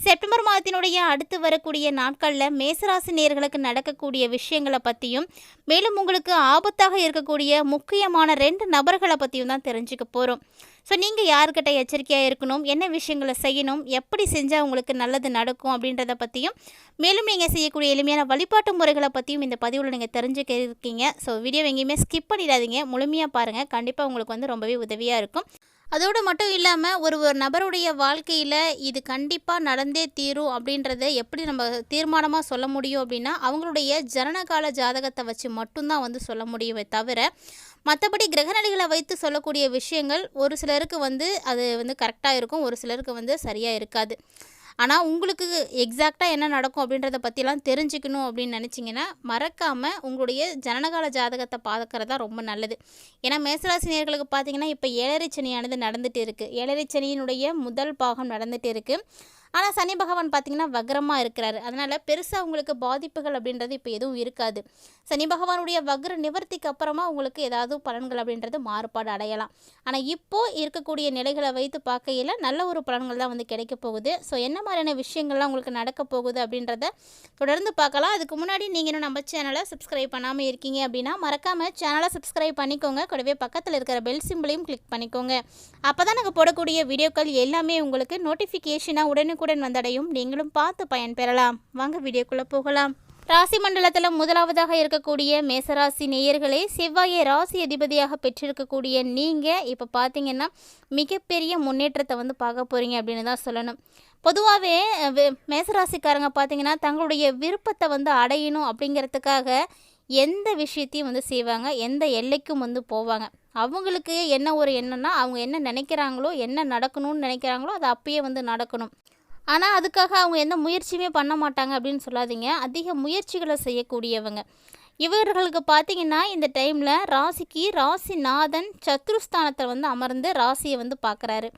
September மாதத்தினுடைய அடுத்து வரக்கூடிய நாட்களில் மேசராசி நேர்களுக்கு நடக்கக்கூடிய விஷயங்களை பற்றியும் மேலும் உங்களுக்கு ஆபத்தாக இருக்கக்கூடிய முக்கியமான ரெண்டு நபர்களை பற்றியும் தான் தெரிஞ்சுக்க போகிறோம் ஸோ நீங்கள் யார்கிட்ட எச்சரிக்கையாக இருக்கணும் என்ன விஷயங்களை செய்யணும் எப்படி செஞ்சால் உங்களுக்கு நல்லது நடக்கும் அப்படின்றத பற்றியும் மேலும் நீங்கள் செய்யக்கூடிய எளிமையான வழிபாட்டு முறைகளை பற்றியும் இந்த பதிவில் நீங்கள் தெரிஞ்சுக்க இருக்கீங்க. ஸோ வீடியோ எங்கேயுமே ஸ்கிப் பண்ணிடாதீங்க. முழுமையாக பாருங்கள் கண்டிப்பாக உங்களுக்கு வந்து ரொம்பவே உதவியாக இருக்கும். அதோடு மட்டும் இல்லாமல் ஒரு ஒரு நபருடைய வாழ்க்கையில் இது கண்டிப்பாக நடந்தே தீரும் அப்படின்றத எப்படி நம்ம தீர்மானமாக சொல்ல முடியும் அப்படின்னா அவங்களுடைய ஜனனகால ஜாதகத்தை வச்சு மட்டும்தான் வந்து சொல்ல முடியுமே தவிர மற்றபடி கிரகநிலைகளை வைத்து சொல்லக்கூடிய விஷயங்கள் ஒரு சிலருக்கு வந்து அது வந்து கரெக்டாக இருக்கும் ஒரு சிலருக்கு வந்து சரியாக இருக்காது. ஆனால் உங்களுக்கு எக்ஸாக்டாக என்ன நடக்கும் அப்படின்றத பற்றிலாம் தெரிஞ்சுக்கணும் அப்படின்னு நினச்சிங்கன்னா மறக்காமல் உங்களுடைய ஜனனகால ஜாதகத்தை பார்க்கறது ரொம்ப நல்லது. ஏன்னா மேசராசி நேர்களுக்கு பார்த்தீங்கன்னா இப்போ ஏழரை சனியானது நடந்துகிட்டு இருக்குது ஏழரை சனியினுடைய முதல் பாகம் நடந்துகிட்டு இருக்குது ஆனால் சனி பகவான் பார்த்திங்கன்னா வக்ரமாக இருக்கிறாரு. அதனால் பெருசாக உங்களுக்கு பாதிப்புகள் அப்படின்றது இப்போ எதுவும் இருக்காது. சனி பகவானுடைய வக்ர நிவர்த்திக்கு அப்புறமா உங்களுக்கு ஏதாவது பலன்கள் அப்படின்றது மாறுபாடு அடையலாம். ஆனால் இப்போது இருக்கக்கூடிய நிலைகளை வைத்து பார்க்கையில் நல்ல ஒரு பலன்கள் தான் வந்து கிடைக்க போகுது. ஸோ என்ன மாதிரியான விஷயங்கள்லாம் உங்களுக்கு நடக்க போகுது அப்படின்றத தொடர்ந்து பார்க்கலாம். அதுக்கு முன்னாடி நீங்கள் இன்னும் நம்ம சேனலை சப்ஸ்கிரைப் பண்ணாமல் இருக்கீங்க அப்படின்னா மறக்காமல் சேனலை சப்ஸ்கிரைப் பண்ணிக்கோங்க. கூடவே பக்கத்தில் இருக்கிற பெல் சிம்பிளையும் கிளிக் பண்ணிக்கோங்க. அப்போ தான் நாங்கள் போடக்கூடிய வீடியோக்கள் எல்லாமே உங்களுக்கு நோட்டிஃபிகேஷனாக உடனே உடனுக்குடன் வந்தடையும். நீங்களும் பார்த்து பயன்பெறலாம் வாங்க வீடியோக்குள்ளே போகலாம். ராசி மண்டலத்தில் முதலாவதாக இருக்கக்கூடிய மேசராசி நேயர்களே செவ்வாயை ராசி அதிபதியாக பெற்றிருக்கக்கூடிய நீங்கள் இப்போ பார்த்தீங்கன்னா மிகப்பெரிய முன்னேற்றத்தை வந்து பார்க்க போகிறீங்க அப்படின்னு தான் சொல்லணும். பொதுவாகவே மேசராசிக்காரங்க பார்த்தீங்கன்னா தங்களுடைய விருப்பத்தை வந்து அடையணும் அப்படிங்கிறதுக்காக எந்த விஷயத்தையும் வந்து செய்வாங்க. எந்த எல்லைக்கும் வந்து போவாங்க. அவங்களுக்கு என்ன ஒரு எண்ணம்னா அவங்க என்ன நினைக்கிறாங்களோ என்ன நடக்கணும்னு நினைக்கிறாங்களோ அது அப்பயே வந்து நடக்கணும். ஆனால் அதுக்காக அவங்க எந்த முயற்சியுமே பண்ண மாட்டாங்க அப்படின்னு சொல்லாதீங்க. அதிக முயற்சிகளை செய்யக்கூடியவங்க. இவர்களுக்கு பார்த்தீங்கன்னா இந்த டைமில் ராசிக்கு ராசிநாதன் சத்ருஸ்தானத்தில் வந்து அமர்ந்து ராசியை வந்து பார்க்குறாரு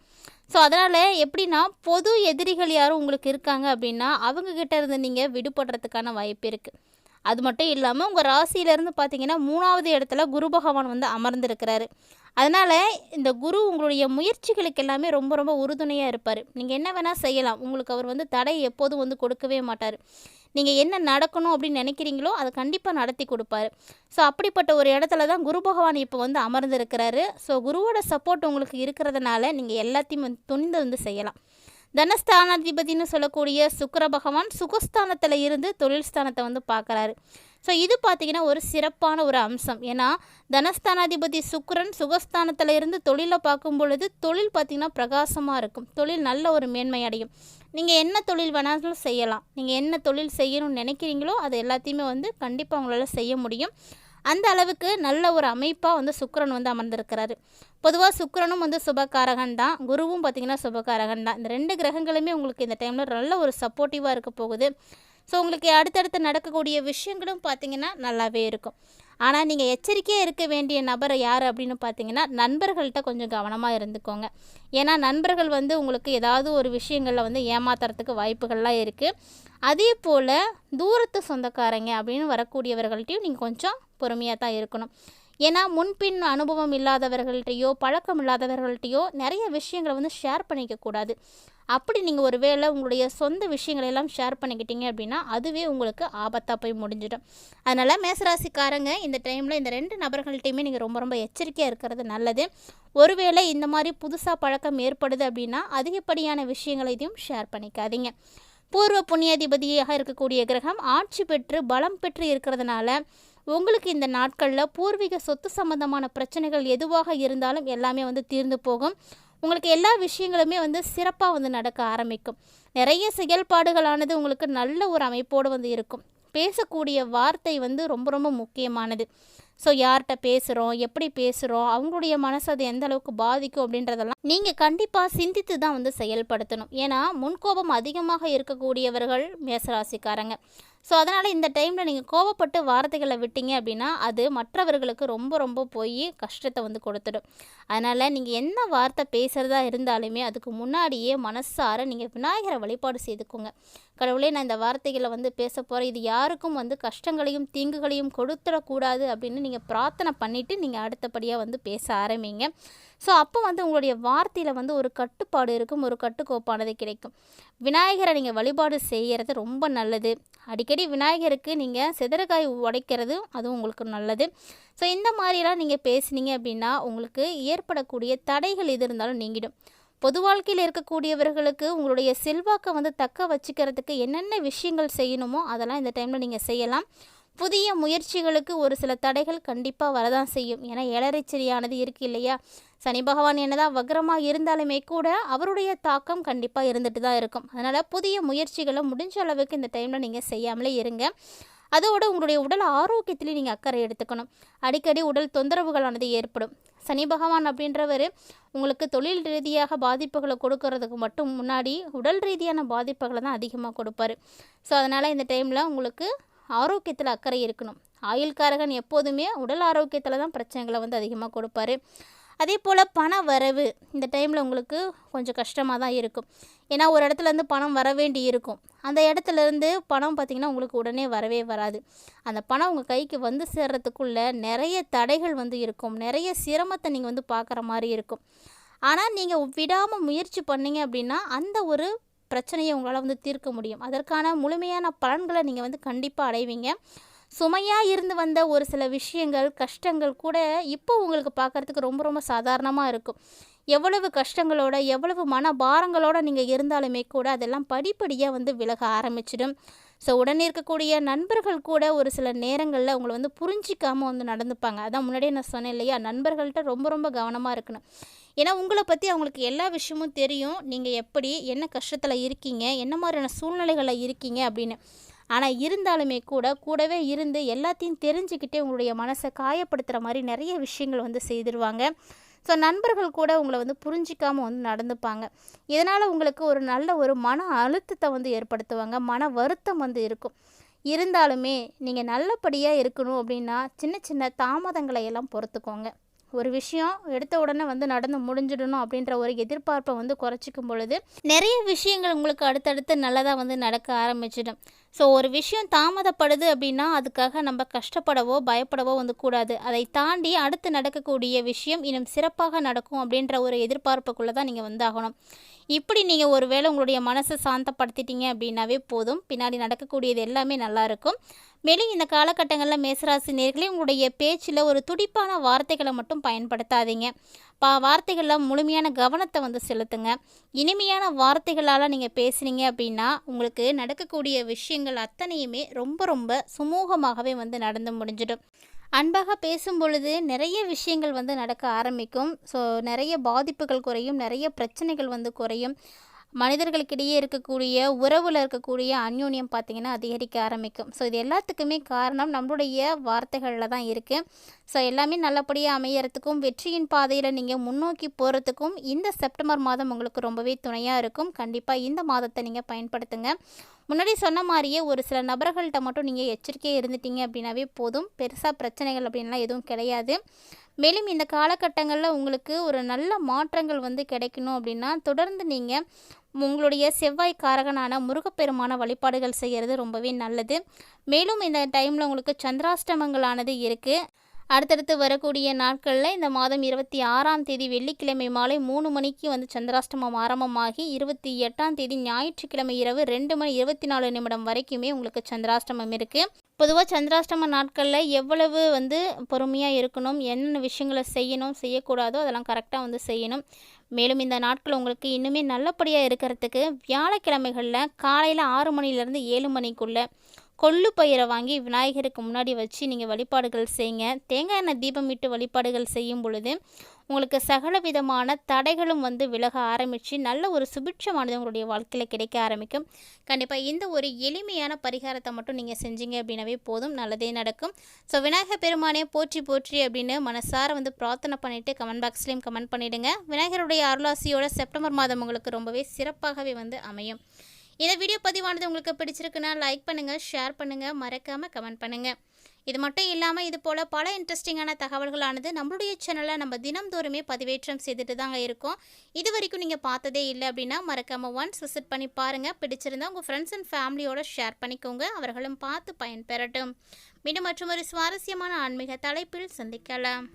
ஸோ அதனால் எப்படின்னா பொது எதிரிகள் யாரும் உங்களுக்கு இருக்காங்க அப்படின்னா அவங்கக்கிட்ட இருந்து நீங்கள் விடுபடுறதுக்கான வாய்ப்பு இருக்குது அது மட்டும் இல்லாமல் உங்கள் ராசியிலேருந்து பார்த்தீங்கன்னா மூணாவது இடத்துல குரு பகவான் வந்து அமர்ந்திருக்கிறாரு. அதனால் இந்த குரு உங்களுடைய முயற்சிகளுக்கு எல்லாமே ரொம்ப ரொம்ப உறுதுணையாக இருப்பார். நீங்கள் என்ன வேணால் செய்யலாம். உங்களுக்கு அவர் வந்து தடை எப்போதும் வந்து கொடுக்கவே மாட்டார். நீங்கள் என்ன நடக்கணும் அப்படின்னு நினைக்கிறீங்களோ அதை கண்டிப்பாக நடத்தி கொடுப்பாரு. ஸோ அப்படிப்பட்ட ஒரு இடத்துல தான் குரு பகவான் இப்போ வந்து அமர்ந்திருக்கிறாரு. ஸோ குருவோட சப்போர்ட் உங்களுக்கு இருக்கிறதுனால நீங்கள் எல்லாத்தையும் வந்து துணிந்து வந்து செய்யலாம். தனஸ்தானாதிபதினு சொல்லக்கூடிய சுக்கர பகவான் சுகஸ்தானத்தில் இருந்து தொழில் ஸ்தானத்தை வந்து பார்க்குறாரு. ஸோ இது பார்த்திங்கன்னா ஒரு சிறப்பான ஒரு அம்சம். ஏன்னா தனஸ்தானாதிபதி சுக்கரன் சுகஸ்தானத்தில் இருந்து தொழிலை பார்க்கும் பொழுது தொழில் பார்த்திங்கன்னா பிரகாசமாக இருக்கும். தொழில் நல்ல ஒரு மேன்மை அடையும். நீங்கள் என்ன தொழில் வேணாலும் செய்யலாம். நீங்கள் என்ன தொழில் செய்யணும்னு நினைக்கிறீங்களோ அது எல்லாத்தையுமே வந்து கண்டிப்பாக உங்களால் செய்ய முடியும். அந்த அளவுக்கு நல்ல ஒரு அமைப்பாக வந்து சுக்கரன் வந்து அமர்ந்திருக்கிறாரு. பொதுவாக சுக்கரனும் வந்து சுபகாரகன் தான். குருவும் பார்த்திங்கன்னா சுபகாரகன் தான். இந்த ரெண்டு கிரகங்களுமே உங்களுக்கு இந்த டைமில் நல்ல ஒரு சப்போர்ட்டிவாக இருக்க போகுது. ஸோ உங்களுக்கு அடுத்தடுத்து நடக்கக்கூடிய விஷயங்களும் பார்த்திங்கன்னா நல்லாவே இருக்கும். ஆனால் நீங்கள் எச்சரிக்கையாக இருக்க வேண்டிய நபர் யார் அப்படின்னு பார்த்தீங்கன்னா நண்பர்கள்ட்ட கொஞ்சம் கவனமாக இருந்துக்கோங்க. ஏன்னா நண்பர்கள் வந்து உங்களுக்கு ஏதாவது ஒரு விஷயங்களில் வந்து ஏமாத்துறதுக்கு வாய்ப்புகள்லாம் இருக்குது அதே போல் தூரத்து சொந்தக்காரங்க அப்படின்னு வரக்கூடியவர்கள்ட்டையும் நீங்கள் கொஞ்சம் பொறுமையாக தான் இருக்கணும். ஏன்னா முன்பின் அனுபவம் இல்லாதவர்கள்ட்டையோ பழக்கம் இல்லாதவர்கள்ட்டையோ நிறைய விஷயங்களை வந்து ஷேர் பண்ணிக்கக்கூடாது. அப்படி நீங்கள் ஒரு வேளை உங்களுடைய சொந்த விஷயங்களை எல்லாம் ஷேர் பண்ணிக்கிட்டீங்க அப்படின்னா அதுவே உங்களுக்கு ஆபத்தாக போய் முடிஞ்சிடும். அதனால் மேசராசிக்காரங்க இந்த டைமில் இந்த ரெண்டு நபர்கள்ட்டையுமே நீங்கள் ரொம்ப ரொம்ப எச்சரிக்கையாக இருக்கிறது நல்லது. ஒருவேளை இந்த மாதிரி புதுசாக பழக்கம் ஏற்படுது அப்படின்னா அதிகப்படியான விஷயங்களை இதையும் ஷேர் பண்ணிக்காதீங்க. பூர்வ புண்ணியாதிபதியாக இருக்கக்கூடிய கிரகம் ஆட்சி பெற்று பலம் பெற்று இருக்கிறதுனால உங்களுக்கு இந்த நாட்களில் பூர்வீக சொத்து சம்பந்தமான பிரச்சனைகள் எதுவாக இருந்தாலும் எல்லாமே வந்து தீர்ந்து போகும். உங்களுக்கு எல்லா விஷயங்களுமே வந்து சிறப்பாக வந்து நடக்க ஆரம்பிக்கும். நிறைய செயல்பாடுகளானது உங்களுக்கு நல்ல ஒரு அமைப்போடு வந்து இருக்கும். பேசக்கூடிய வார்த்தை வந்து ரொம்ப ரொம்ப முக்கியமானது. ஸோ யார்கிட்ட பேசுகிறோம் எப்படி பேசுகிறோம் அவங்களுடைய மனசு அது எந்த அளவுக்கு பாதிக்கும் அப்படின்றதெல்லாம் நீங்கள் கண்டிப்பாக சிந்தித்து தான் வந்து செயல்படுத்தணும். ஏன்னா முன்கோபம் அதிகமாக இருக்கக்கூடியவர்கள் மேசராசிக்காரங்க. ஸோ அதனால் இந்த டைமில் நீங்கள் கோவப்பட்டு வார்த்தைகளை விட்டீங்க அப்படின்னா அது மற்றவர்களுக்கு ரொம்ப ரொம்ப போய் கஷ்டத்தை வந்து கொடுத்துடும். அதனால் நீங்கள் என்ன வார்த்தை பேசுகிறதா இருந்தாலுமே அதுக்கு முன்னாடியே மனசார நீங்கள் விநாயகரை வழிபாடு செய்துக்கோங்க. கடவுளே நான் இந்த வார்த்தைகளை வந்து பேச போகிறேன் இது யாருக்கும் வந்து கஷ்டங்களையும் தீங்குகளையும் கொடுத்துடக்கூடாது அப்படின்னு நீங்கள் பிரார்த்தனை பண்ணிவிட்டு நீங்கள் அடுத்தபடியாக வந்து பேச ஆரம்பிங்க. ஸோ அப்போ வந்து உங்களுடைய வார்த்தையில் வந்து ஒரு கட்டுப்பாடு இருக்கும் ஒரு கட்டுக்கோப்பானது கிடைக்கும். விநாயகரை நீங்கள் வழிபாடு செய்கிறது ரொம்ப நல்லது. அடிக்கடி விநாயகருக்கு நீங்கள் சிதறக்காய் உடைக்கிறது அதுவும் உங்களுக்கு நல்லது. ஸோ இந்த மாதிரிலாம் நீங்கள் பேசுனீங்க அப்படின்னா உங்களுக்கு ஏற்படக்கூடிய தடைகள் எது இருந்தாலும் நீங்கிடும். பொது வாழ்க்கையில் இருக்கக்கூடியவர்களுக்கு உங்களுடைய செல்வாக்கை வந்து தக்க வச்சுக்கிறதுக்கு என்னென்ன விஷயங்கள் செய்யணுமோ அதெல்லாம் இந்த டைமில் நீங்கள் செய்யலாம். புதிய முயற்சிகளுக்கு ஒரு சில தடைகள் கண்டிப்பாக வரதான் செய்யும். ஏன்னா ஏழரைச்சரியானது இருக்குது இல்லையா? சனி பகவான் என்னதான் வக்ரமாக இருந்தாலுமே கூட அவருடைய தாக்கம் கண்டிப்பாக இருந்துட்டு தான் இருக்கும். அதனால் புதிய முயற்சிகளை முடிஞ்ச அளவுக்கு இந்த டைமில் நீங்கள் செய்யாமலே இருங்க. அதோடு உங்களுடைய உடல் ஆரோக்கியத்திலையும் நீங்கள் அக்கறை எடுத்துக்கணும். அடிக்கடி உடல் தொந்தரவுகளானது ஏற்படும். சனி பகவான் அப்படின்றவர் உங்களுக்கு தொழில் ரீதியாக பாதிப்புகளை கொடுக்கறதுக்கு மட்டும் முன்னாடி உடல் ரீதியான பாதிப்புகளை தான் அதிகமாக கொடுப்பாரு. ஸோ அதனால் இந்த டைமில் உங்களுக்கு ஆரோக்கியத்தில் அக்கறை இருக்கணும். ஆயுள்காரகன் எப்போதுமே உடல் ஆரோக்கியத்தில் தான் பிரச்சனைகளை வந்து அதிகமாக கொடுப்பாரு. அதே போல் பண வரவு இந்த டைமில் உங்களுக்கு கொஞ்சம் கஷ்டமாக தான் இருக்கும். ஏன்னா ஒரு இடத்துலேருந்து பணம் வர வேண்டி இருக்கும். அந்த இடத்துலேருந்து பணம் பார்த்திங்கன்னா உங்களுக்கு உடனே வரவே வராது. அந்த பணம் உங்கள் கைக்கு வந்து சேர்றதுக்குள்ளே நிறைய தடைகள் வந்து இருக்கும். நிறைய சிரமத்தை நீங்கள் வந்து பார்க்குற மாதிரி இருக்கும். ஆனால் நீங்கள் விடாமல் முயற்சி பண்ணீங்க அப்படின்னா அந்த ஒரு பிரச்சனையை உங்களால் வந்து தீர்க்க முடியும். அதற்கான முழுமையான பலன்களை நீங்கள் வந்து கண்டிப்பாக அடைவீங்க. சுமையாக இருந்து வந்த ஒரு சில விஷயங்கள் கஷ்டங்கள் கூட இப்போ உங்களுக்கு பார்க்குறதுக்கு ரொம்ப ரொம்ப சாதாரணமாக இருக்கும். எவ்வளவு கஷ்டங்களோட எவ்வளவு மன பாரங்களோடு நீங்கள் இருந்தாலுமே கூட அதெல்லாம் படிப்படியாக வந்து விலக ஆரம்பிச்சிடும். ஸோ உடனே இருக்கக்கூடிய நண்பர்கள் கூட ஒரு சில நேரங்களில் உங்களை வந்து புரிஞ்சிக்காமல் வந்து நடந்துப்பாங்க. அதான் முன்னாடியே நான் சொன்னேன் இல்லையா? நண்பர்கள்ட்ட ரொம்ப ரொம்ப கவனமாக இருக்கணும். ஏன்னா உங்களை பற்றி அவங்களுக்கு எல்லா விஷயமும் தெரியும். நீங்கள் எப்படி என்ன கஷ்டத்தில் இருக்கீங்க என்ன மாதிரியான சூழ்நிலைகளில் இருக்கீங்க அப்படின்னு. ஆனால் இருந்தாலுமே கூட கூடவே இருந்து எல்லாத்தையும் தெரிஞ்சுக்கிட்டே உங்களுடைய மனசை காயப்படுத்துகிற மாதிரி நிறைய விஷயங்கள் வந்து செய்திருவாங்க. ஸோ நண்பர்கள் கூட உங்களை வந்து புரிஞ்சிக்காமல் வந்து நடந்துப்பாங்க. இதனால் உங்களுக்கு ஒரு நல்ல ஒரு மன அழுத்தத்தை வந்து ஏற்படுத்துவாங்க. மன வருத்தம் வந்து இருக்கும். இருந்தாலுமே நீங்கள் நல்லபடியாக இருக்கணும் அப்படின்னா சின்ன சின்ன தாமதங்களை எல்லாம் பொறுத்துக்கோங்க. ஒரு விஷயம் எடுத்த உடனே வந்து நடந்து முடிஞ்சிடணும் அப்படின்ற ஒரு எதிர்பார்ப்பை வந்து குறைச்சிக்கும் பொழுது நிறைய விஷயங்கள் உங்களுக்கு அடுத்தடுத்து நல்லதாக வந்து நடக்க ஆரம்பிச்சிடும். ஸோ ஒரு விஷயம் தாமதப்படுது அப்படின்னா அதுக்காக நம்ம கஷ்டப்படவோ பயப்படவோ வந்து கூடாது. அதை தாண்டி அடுத்து நடக்கக்கூடிய விஷயம் இன்னும் சிறப்பாக நடக்கும் அப்படின்ற ஒரு எதிர்பார்ப்புக்குள்ளே தான் நீங்கள் வந்தாகணும். இப்படி நீங்கள் ஒரு வேளை உங்களுடைய மனசை சாந்தப்படுத்திட்டீங்க அப்படின்னாவே போதும். பின்னாடி நடக்கக்கூடியது எல்லாமே நல்லாயிருக்கும் மேலும் இந்த காலகட்டங்களில் மேசராசி நேர்களே உங்களுடைய பேச்சில் ஒரு துடிப்பான வார்த்தைகளை மட்டும் பயன்படுத்தாதீங்க. பா வார்த்தைகளில் முழுமையான கவனத்தை வந்து செலுத்துங்க. இனிமையான வார்த்தைகளால் நீங்கள் பேசுனீங்க அப்படின்னா உங்களுக்கு நடக்கக்கூடிய விஷயங்கள் அத்தனையுமே ரொம்ப ரொம்ப சுமூகமாகவே வந்து நடந்து முடிஞ்சிடும். அன்பாக பேசும் பொழுது நிறைய விஷயங்கள் வந்து நடக்க ஆரம்பிக்கும். ஸோ நிறைய பாதிப்புகள் குறையும் நிறைய பிரச்சனைகள் வந்து குறையும். மனிதர்களுக்கிடையே இருக்கக்கூடிய உறவில் இருக்கக்கூடிய அந்யோன்யம் பார்த்திங்கன்னா அதிகரிக்க ஆரம்பிக்கும். ஸோ இது எல்லாத்துக்குமே காரணம் நம்மளுடைய வார்த்தைகளில் தான் இருக்குது ஸோ எல்லாமே நல்லபடியாக அமையறதுக்கும் வெற்றியின் பாதையில் நீங்கள் முன்னோக்கி போகிறதுக்கும் இந்த செப்டம்பர் மாதம் உங்களுக்கு ரொம்பவே துணையாக இருக்கும். கண்டிப்பாக இந்த மாதத்தை நீங்கள் பயன்படுத்துங்க. முன்னாடி சொன்ன மாதிரியே ஒரு சில நபர்கள்ட்ட மட்டும் நீங்கள் எச்சரிக்கையாக இருந்துட்டீங்க அப்படின்னாவே போதும். பெருசாக பிரச்சனைகள் அப்படின்லாம் எதுவும் கிடையாது. மேலும் இந்த காலகட்டங்களில் உங்களுக்கு ஒரு நல்ல மாற்றங்கள் வந்து கிடைக்கணும் அப்படின்னா தொடர்ந்து நீங்கள் உங்களுடைய செவ்வாய் காரகனான முருகப்பெருமான வழிபாடுகள் செய்கிறது ரொம்பவே நல்லது. மேலும் இந்த டைமில் உங்களுக்கு சந்திராஷ்டமங்களானது இருக்குது அடுத்தடுத்து வரக்கூடிய நாட்களில் இந்த மாதம் இருபத்தி ஆறாம் தேதி வெள்ளிக்கிழமை மாலை மூணு மணிக்கு வந்து சந்திராஷ்டமம் ஆரம்பமாகி இருபத்தி எட்டாம் தேதி ஞாயிற்றுக்கிழமை இரவு ரெண்டு மணி இருபத்தி நாலு நிமிடம் வரைக்குமே உங்களுக்கு சந்திராஷ்டமம் இருக்குது பொதுவாக சந்திராஷ்டம நாட்களில் எவ்வளவு வந்து பொறுமையாக இருக்கணும் என்னென்ன விஷயங்களை செய்யணும் செய்யக்கூடாதோ அதெல்லாம் கரெக்டாக வந்து செய்யணும். மேலும் இந்த நாட்கள் உங்களுக்கு இன்னுமே நல்லபடியாக இருக்கிறதுக்கு வியாழக்கிழமைகளில் காலையில் ஆறு மணிலேருந்து ஏழு மணிக்குள்ளே கொள்ளு பயிரை வாங்கி விநாயகருக்கு முன்னாடி வச்சு நீங்கள் வழிபாடுகள் செய்யுங்க. தேங்காய் எண்ணெய் தீபம் இட்டு வழிபாடுகள் செய்யும் பொழுது உங்களுக்கு சகல விதமான தடைகளும் வந்து விலக ஆரம்பித்து நல்ல ஒரு சுபிட்சமானது உங்களுடைய வாழ்க்கையில் கிடைக்க ஆரம்பிக்கும். கண்டிப்பாக இந்த ஒரு எளிமையான பரிகாரத்தை மட்டும் நீங்கள் செஞ்சீங்க அப்படின்னாவே போதும். நல்லதே நடக்கும். ஸோ விநாயகர் பெருமானே போற்றி போற்றி அப்படின்னு மனசார வந்து பிரார்த்தனை பண்ணிவிட்டு கமெண்ட் பாக்ஸ்லேயும் கமெண்ட் பண்ணிவிடுங்க விநாயகருடைய அருளாசியோட செப்டம்பர் மாதம் உங்களுக்கு ரொம்பவே சிறப்பாகவே வந்து அமையும். இந்த வீடியோ பதிவானது உங்களுக்கு பிடிச்சிருக்குன்னா லைக் பண்ணுங்கள் ஷேர் பண்ணுங்கள் மறக்காமல் கமெண்ட் பண்ணுங்கள் இது மட்டும் இல்லாமல் இது போல் பல இன்ட்ரெஸ்டிங்கான தகவல்களானது நம்மளுடைய சேனலில் நம்ம தினம்தோறுமே பதிவேற்றம் செய்துட்டு தாங்க இருக்கோம். இது வரைக்கும் நீங்கள் பார்த்ததே இல்லை அப்படின்னா மறக்காமல் ஒன்ஸ் விசிட் பண்ணி பாருங்கள் பிடிச்சிருந்தா உங்கள் ஃப்ரெண்ட்ஸ் அண்ட் ஃபேமிலியோட ஷேர் பண்ணிக்கோங்க. அவர்களும் பார்த்து பயன்பெறட்டும். மீண்டும் மற்றும் ஒரு சுவாரஸ்யமான ஆன்மீக தலைப்பில் சந்திக்கலாம்.